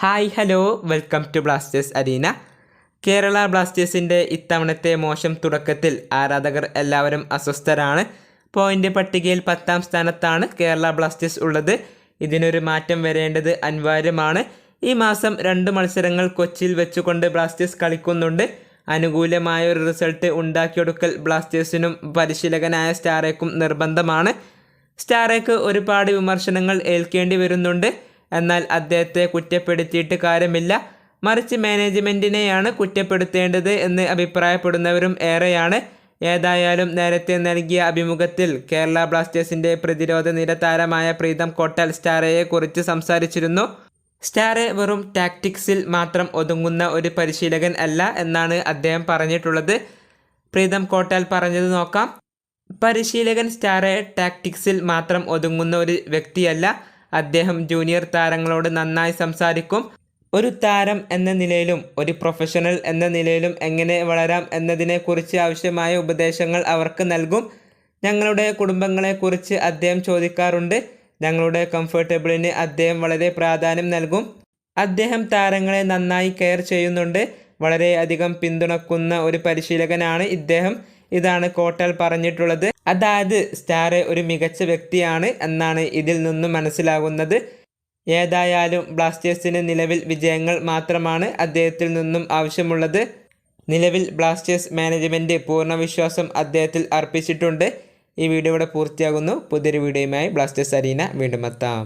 Hi hello welcome to Blasters Arena Kerala ബ്ലാസ്റ്റേഴ്സിന്റെ ഇത്തവണത്തെ മോശം തുടക്കത്തിൽ ആരാധകർ എല്ലാവരും അസ്വസ്ഥരാണ്. പോയിന്റ് പട്ടികയിൽ പത്താം സ്ഥാനത്താണ് കേരള ബ്ലാസ്റ്റേഴ്സ് ഉള്ളത്. ഇതിനൊരു മാറ്റം വരേണ്ടത് അനിവാര്യമാണ്. ഈ മാസം രണ്ട് മത്സരങ്ങൾ കൊച്ചിയിൽ വെച്ചുകൊണ്ട് ബ്ലാസ്റ്റേഴ്സ് കളിക്കുന്നുണ്ട്. അനുകൂലമായ ഒരു റിസൾട്ട് ഉണ്ടാക്കിയെടുക്കൽ ബ്ലാസ്റ്റേഴ്സിനും പരിശീലകനായ സ്റ്റാറേക്കും നിർബന്ധമാണ്. സ്റ്റാറേക്ക് ഒരുപാട് വിമർശനങ്ങൾ ഏൽക്കേണ്ടി വരുന്നുണ്ട്. എന്നാൽ അദ്ദേഹത്തെ കുറ്റപ്പെടുത്തിയിട്ട് കാര്യമില്ല. മറിച്ച് മാനേജ്മെന്റിനെയാണ് കുറ്റപ്പെടുത്തേണ്ടത് എന്ന് അഭിപ്രായപ്പെടുന്നവരും ഏറെയാണ്. ഏതായാലും നേരത്തെ നൽകിയ അഭിമുഖത്തിൽ കേരള ബ്ലാസ്റ്റേഴ്സിന്റെ പ്രതിരോധ നിര താരമായ പ്രീതം കോട്ടൽ സ്റ്റാറയെ കുറിച്ച് സംസാരിച്ചിരുന്നു. സ്റ്റാറെ വെറും ടാക്ടിക്സിൽ മാത്രം ഒതുങ്ങുന്ന ഒരു പരിശീലകൻ അല്ല എന്നാണ് അദ്ദേഹം പറഞ്ഞിട്ടുള്ളത്. പ്രീതം കോട്ടൽ പറഞ്ഞത് നോക്കാം. പരിശീലകൻ സ്റ്റാറെ ടാക്ടിക്സിൽ മാത്രം ഒതുങ്ങുന്ന ഒരു വ്യക്തിയല്ല. അദ്ദേഹം ജൂനിയർ താരങ്ങളോട് നന്നായി സംസാരിക്കും. ഒരു താരം എന്ന നിലയിലും ഒരു പ്രൊഫഷണൽ എന്ന നിലയിലും എങ്ങനെ വളരാം എന്നതിനെക്കുറിച്ച് ആവശ്യമായ ഉപദേശങ്ങൾ അവർക്ക് നൽകും. ഞങ്ങളുടെ കുടുംബങ്ങളെക്കുറിച്ച് അദ്ദേഹം ചോദിക്കാറുണ്ട്. ഞങ്ങളുടെ കംഫർട്ടബിളിന് അദ്ദേഹം വളരെ പ്രാധാന്യം നൽകും. അദ്ദേഹം താരങ്ങളെ നന്നായി കെയർ ചെയ്യുന്നുണ്ട്. വളരെയധികം പിന്തുണക്കുന്ന ഒരു പരിശീലകനാണ് ഇദ്ദേഹം. ഇതാണ് കോട്ടൽ പറഞ്ഞിട്ടുള്ളത്. അതായത് സ്റ്റാറെ ഒരു മികച്ച വ്യക്തിയാണ് എന്നാണ് ഇതിൽ നിന്നും മനസ്സിലാകുന്നത്. ഏതായാലും ബ്ലാസ്റ്റേഴ്സിന് നിലവിൽ വിജയങ്ങൾ മാത്രമാണ് അദ്ദേഹത്തിൽ നിന്നും ആവശ്യമുള്ളത്. നിലവിൽ ബ്ലാസ്റ്റേഴ്സ് മാനേജ്മെന്റ് പൂർണ വിശ്വാസം അദ്ദേഹത്തിൽ അർപ്പിച്ചിട്ടുണ്ട്. ഈ വീഡിയോ ഇവിടെ പൂർത്തിയാകുന്നു. പുതിയൊരു വീഡിയോയുമായി ബ്ലാസ്റ്റേഴ്സ് അരീന വീണ്ടും എത്താം.